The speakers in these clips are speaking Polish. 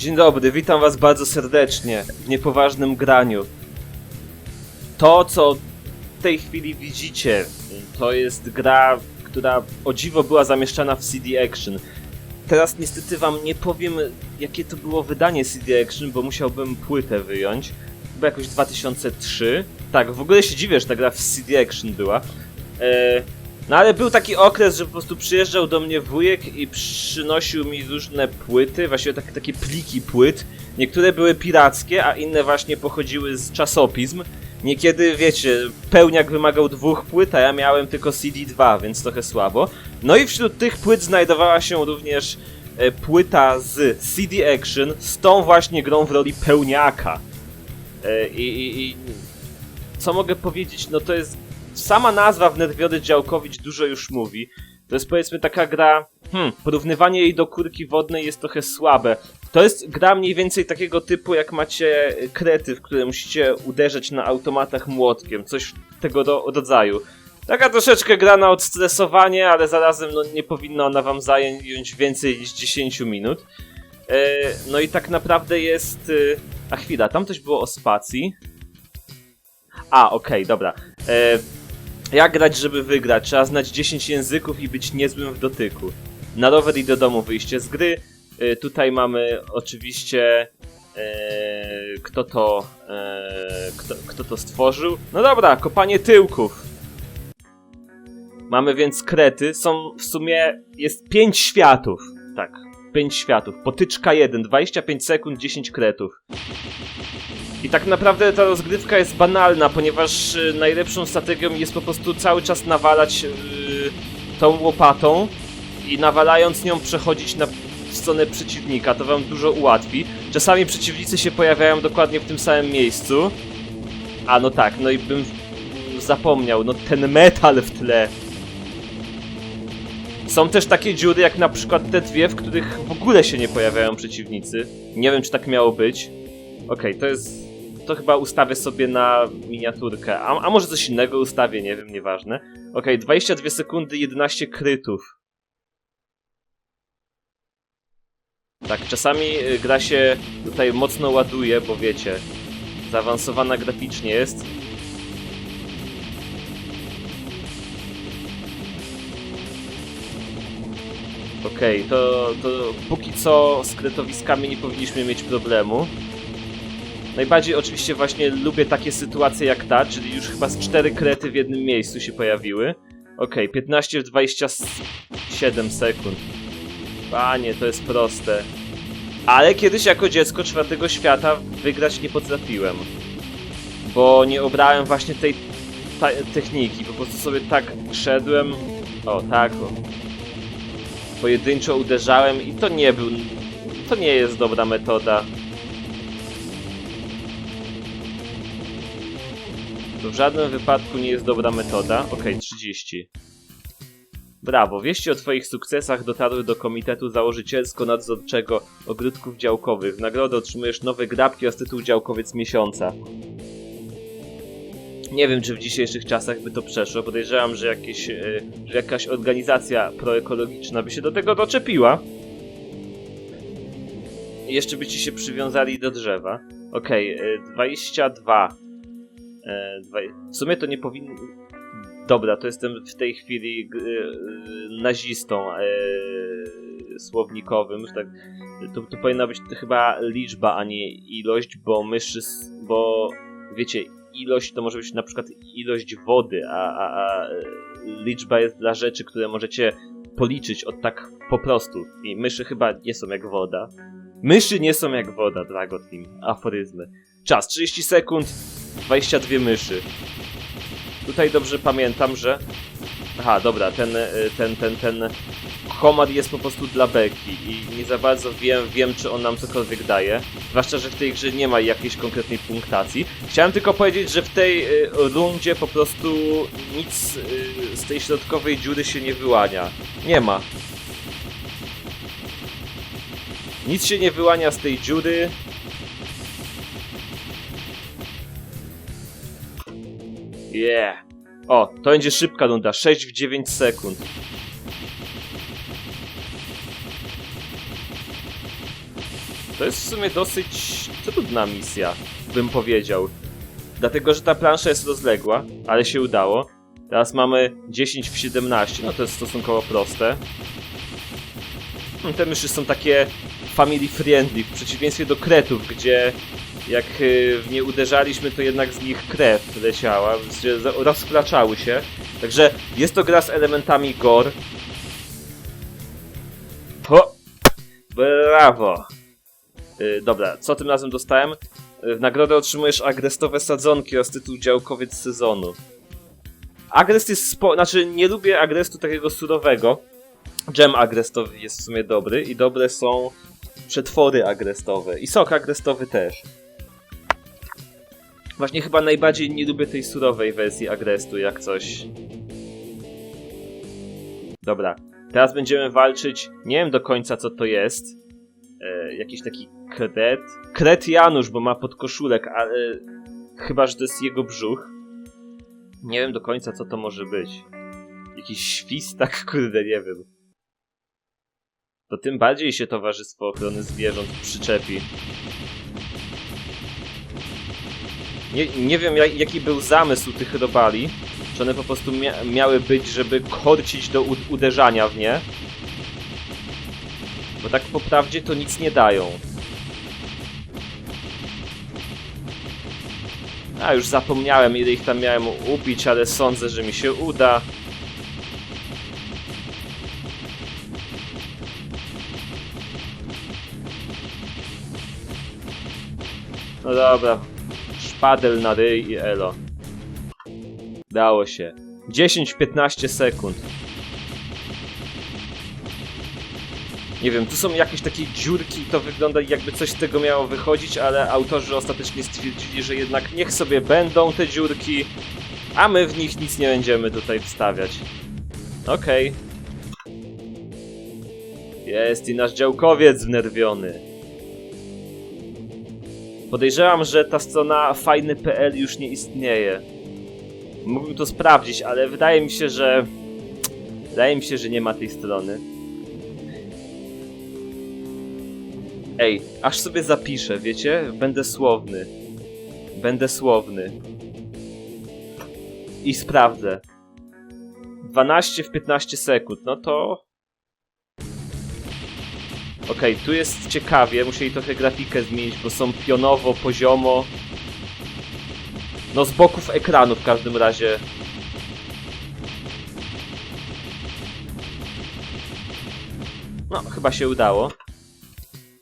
Dzień dobry, witam was bardzo serdecznie w niepoważnym graniu. To, co w tej chwili widzicie, to jest gra, która o dziwo była zamieszczana w CD Action. Teraz niestety wam nie powiem, jakie to było wydanie CD Action, bo musiałbym płytę wyjąć. Chyba jakoś 2003. Tak, w ogóle się dziwię, że ta gra w CD Action była. E, no ale był taki okres, że po prostu przyjeżdżał do mnie wujek i przynosił mi różne płyty, właściwie takie, takie pliki płyt. Niektóre były pirackie, a inne właśnie pochodziły z czasopism. Niekiedy, wiecie, pełniak wymagał dwóch płyt, a ja miałem tylko CD2, więc trochę słabo. No i wśród tych płyt znajdowała się również e, płyta z CD Action z tą właśnie grą w roli pełniaka. E, I, i, i co mogę powiedzieć? No to jest sama nazwa Wnerwiony Działkowicz dużo już mówi. To jest powiedzmy taka gra, hmm, porównywanie jej do kurki wodnej jest trochę słabe. To jest gra mniej więcej takiego typu, jak macie krety, w które musicie uderzać na automatach młotkiem, coś tego rodzaju. Taka troszeczkę gra na odstresowanie, ale zarazem no, nie powinna ona wam zająć więcej niż 10 minut. E, no i tak naprawdę jest... E, a chwila, tam coś było o spacji. A, okej, dobra. E, jak grać, żeby wygrać? Trzeba znać 10 języków i być niezłym w dotyku. Na rower i do domu wyjście z gry. E, tutaj mamy oczywiście e, kto to e, kto, kto to stworzył. No dobra, kopanie tyłków. Mamy więc krety. Są w sumie jest 5 światów. Tak, 5 światów. Potyczka 1, 25 sekund, 10 kretów. I tak naprawdę ta rozgrywka jest banalna, ponieważ y, najlepszą strategią jest po prostu cały czas nawalać y, tą łopatą i nawalając nią przechodzić na stronę przeciwnika. To wam dużo ułatwi. Czasami przeciwnicy się pojawiają dokładnie w tym samym miejscu. A no tak, no i bym zapomniał, no ten metal w tle. Są też takie dziury, jak na przykład te dwie, w których w ogóle się nie pojawiają przeciwnicy. Nie wiem, czy tak miało być. Okej, to jest. To chyba ustawię sobie na miniaturkę. A, a może coś innego ustawię, nie wiem, nieważne. Okej, 22 sekundy, 11 krytów. Tak, czasami y, gra się tutaj mocno ładuje, bo wiecie, zaawansowana graficznie jest. Okej, to, to póki co z kretowiskami nie powinniśmy mieć problemu. Najbardziej oczywiście właśnie lubię takie sytuacje jak ta, czyli już chyba z cztery krety w jednym miejscu się pojawiły. Okej, 15 w 27 sekund. Panie, to jest proste. Ale kiedyś jako dziecko czwartego świata wygrać nie potrafiłem. Bo nie obrałem właśnie tej techniki, po prostu sobie tak szedłem. O, tak o. Pojedynczo uderzałem i to nie był... To nie jest dobra metoda. To w żadnym wypadku nie jest dobra metoda. Okej, 30. Brawo, wieści o Twoich sukcesach dotarły do Komitetu Założycielsko-Nadzorczego Ogródków Działkowych. W nagrodę otrzymujesz nowe grabki oraz tytuł Działkowiec Miesiąca. Nie wiem, czy w dzisiejszych czasach by to przeszło. Podejrzewam, że, jakieś, e, że jakaś organizacja proekologiczna by się do tego doczepiła. Jeszcze byście się przywiązali do drzewa. Okej, e, 22. E, W sumie to nie powinno. Dobra, to jestem w tej chwili e, nazistą e, słownikowym. że Tak, to, to powinna być chyba liczba, a nie ilość, bo myszy. Bo wiecie, ilość to może być na przykład ilość wody, a, a, a liczba jest dla rzeczy, które możecie policzyć od tak po prostu. I myszy chyba nie są jak woda. Myszy nie są jak woda, Dragotim. Aforyzmy. Czas 30 sekund, 22 myszy. Tutaj dobrze pamiętam, że... Aha, dobra, ten, y, ten, ten, ten komad jest po prostu dla beki i nie za bardzo wiem, wiem, czy on nam cokolwiek daje. Zwłaszcza, że w tej grze nie ma jakiejś konkretnej punktacji. Chciałem tylko powiedzieć, że w tej y, rundzie po prostu nic y, z tej środkowej dziury się nie wyłania. Nie ma. Nic się nie wyłania z tej dziury. Yeah. O, to będzie szybka runda. 6 w 9 sekund. To jest w sumie dosyć trudna misja, bym powiedział. Dlatego, że ta plansza jest rozległa, ale się udało. Teraz mamy 10 w 17, no to jest stosunkowo proste. Hmm, Te myszy są takie family friendly, w przeciwieństwie do kretów, gdzie jak y, w nie uderzaliśmy, to jednak z nich krew leciała, rozklaczały się. Także jest to gra z elementami gore. Ho! Brawo! Y, dobra, co tym razem dostałem? Y, W nagrodę otrzymujesz agrestowe sadzonki oraz tytuł działkowiec sezonu. Agrest jest spo... Znaczy, nie lubię agrestu takiego surowego. Dżem agrestowy jest w sumie dobry i dobre są przetwory agrestowe. I sok agrestowy też. Właśnie chyba najbardziej nie lubię tej surowej wersji agrestu, jak coś. Dobra, teraz będziemy walczyć. Nie wiem do końca co to jest. E, jakiś taki kret. Kret Janusz, bo ma podkoszulek, ale chyba, że to jest jego brzuch. Nie wiem do końca co to może być. Jakiś świstak, kurde, nie wiem. To tym bardziej się Towarzystwo Ochrony Zwierząt przyczepi. Nie, nie wiem jak, jaki był zamysł tych robali. Czy one po prostu mia miały być, żeby korcić do uderzania w nie. Bo tak po prawdzie to nic nie dają. A już zapomniałem ile ich tam miałem ubić, ale sądzę, że mi się uda. No dobra. Szpadel na ryj i elo. Dało się. 10-15 sekund. Nie wiem, tu są jakieś takie dziurki, to wygląda jakby coś z tego miało wychodzić, ale autorzy ostatecznie stwierdzili, że jednak niech sobie będą te dziurki, a my w nich nic nie będziemy tutaj wstawiać. Okej. Jest i nasz działkowiec wnerwiony. Podejrzewam, że ta strona fajny.pl już nie istnieje. Mógłbym to sprawdzić, ale wydaje mi się, że... Wydaje mi się, że nie ma tej strony. Ej, aż sobie zapiszę, wiecie? Będę słowny. Będę słowny. I sprawdzę. 12 w 15 sekund, no to... Okej, tu jest ciekawie, musieli trochę grafikę zmienić, bo są pionowo, poziomo. No z boków ekranu w każdym razie. No, chyba się udało.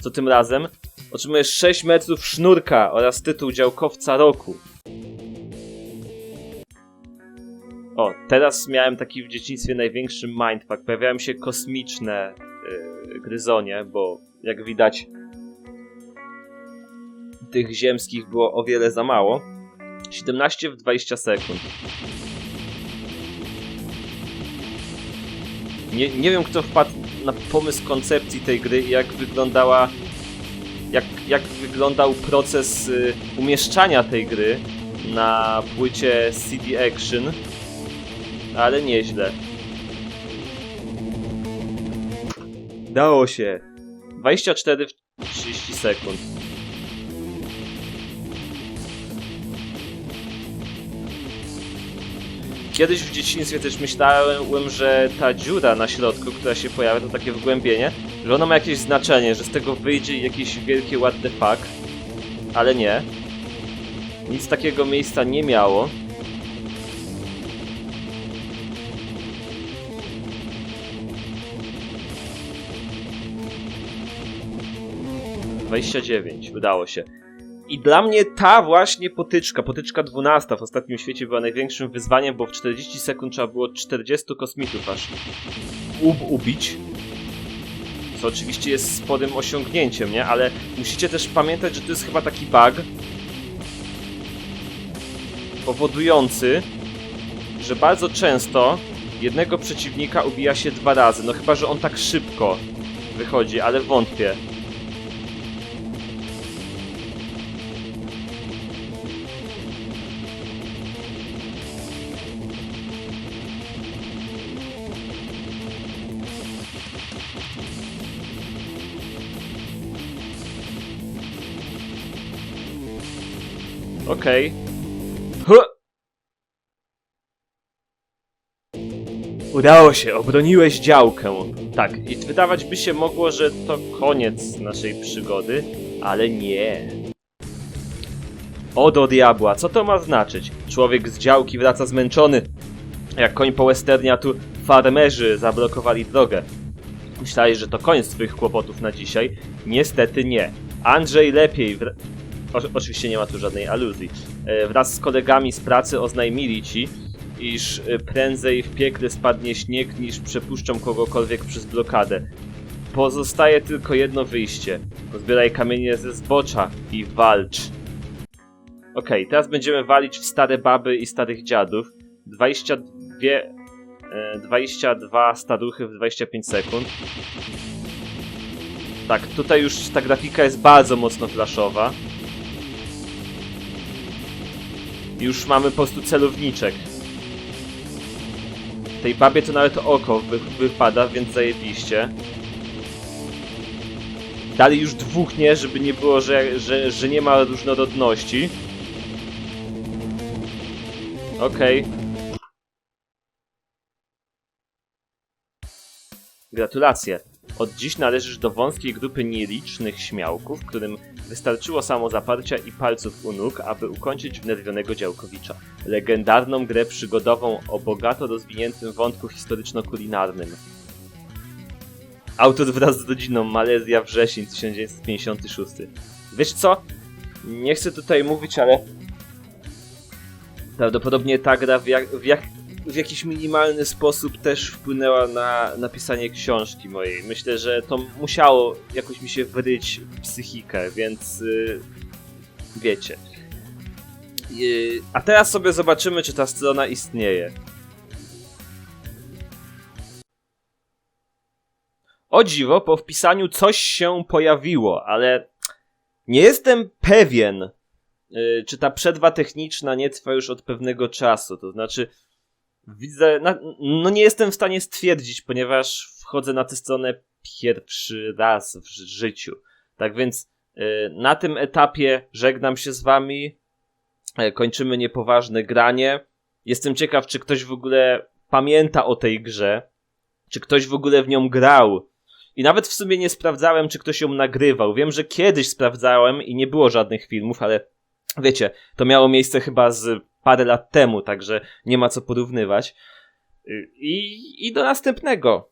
Co tym razem? Otrzymujesz 6 metrów sznurka oraz tytuł działkowca roku. O, teraz miałem taki w dzieciństwie największy mindfuck. Pojawiają się kosmiczne yy, gryzonie, bo jak widać tych ziemskich było o wiele za mało. 17 w 20 sekund. Nie, nie wiem kto wpadł na pomysł koncepcji tej gry i jak wyglądała jak, jak wyglądał proces y, umieszczania tej gry na płycie CD Action, ale nieźle. Dało się. 24 w 30 sekund. Kiedyś w dzieciństwie też myślałem, że ta dziura na środku, która się pojawia, to takie wgłębienie, że ona ma jakieś znaczenie, że z tego wyjdzie jakieś wielkie what the fuck. Ale nie. Nic takiego miejsca nie miało. Dwadzieścia dziewięć, udało się. I dla mnie ta właśnie potyczka, potyczka 12 w ostatnim świecie była największym wyzwaniem, bo w 40 sekund trzeba było 40 kosmitów aż ub ubić. Co oczywiście jest sporym osiągnięciem, nie? Ale musicie też pamiętać, że to jest chyba taki bug powodujący, że bardzo często jednego przeciwnika ubija się dwa razy. No chyba, że on tak szybko wychodzi, ale wątpię. Okej. Huh! Udało się, obroniłeś działkę. Tak, i wydawać by się mogło, że to koniec naszej przygody, ale nie. O do diabła, co to ma znaczyć? Człowiek z działki wraca zmęczony. Jak koń po westernie, a tu farmerzy zablokowali drogę. Myślałeś, że to koniec twoich kłopotów na dzisiaj? Niestety nie. Andrzej lepiej. O, oczywiście nie ma tu żadnej aluzji. E, wraz z kolegami z pracy oznajmili ci, iż e, prędzej w piekle spadnie śnieg, niż przepuszczą kogokolwiek przez blokadę. Pozostaje tylko jedno wyjście. Zbieraj kamienie ze zbocza i walcz. Okej, teraz będziemy walić w stare baby i starych dziadów. 22, e, 22 staruchy w 25 sekund. Tak, tutaj już ta grafika jest bardzo mocno flashowa. Już mamy po prostu celowniczek. Tej babie to nawet oko wy wypada, więc zajebiście. Dalej już dwóch nie, żeby nie było, że, że, że nie ma różnorodności. Okej. Gratulacje. Od dziś należysz do wąskiej grupy nielicznych śmiałków, którym wystarczyło samo zaparcia i palców u nóg, aby ukończyć wnerwionego działkowicza. Legendarną grę przygodową o bogato rozwiniętym wątku historyczno-kulinarnym. Autor wraz z rodziną Malezja wrzesień 1956. Wiesz co? Nie chcę tutaj mówić, ale prawdopodobnie ta gra w, jak, w, jak, w jakiś minimalny sposób też wpłynęła na napisanie książki mojej. Myślę, że to musiało jakoś mi się wryć w psychikę, więc yy, wiecie. Yy, a teraz sobie zobaczymy, czy ta strona istnieje. O dziwo, po wpisaniu coś się pojawiło, ale nie jestem pewien, y, czy ta przerwa techniczna nie trwa już od pewnego czasu. To znaczy, widzę, na, no nie jestem w stanie stwierdzić, ponieważ wchodzę na tę stronę pierwszy raz w życiu. Tak więc y, na tym etapie żegnam się z wami. E, Kończymy niepoważne granie. Jestem ciekaw, czy ktoś w ogóle pamięta o tej grze. Czy ktoś w ogóle w nią grał. I nawet w sumie nie sprawdzałem, czy ktoś ją nagrywał. Wiem, że kiedyś sprawdzałem i nie było żadnych filmów, ale wiecie, to miało miejsce chyba z parę lat temu, także nie ma co porównywać. Y, I, i do następnego.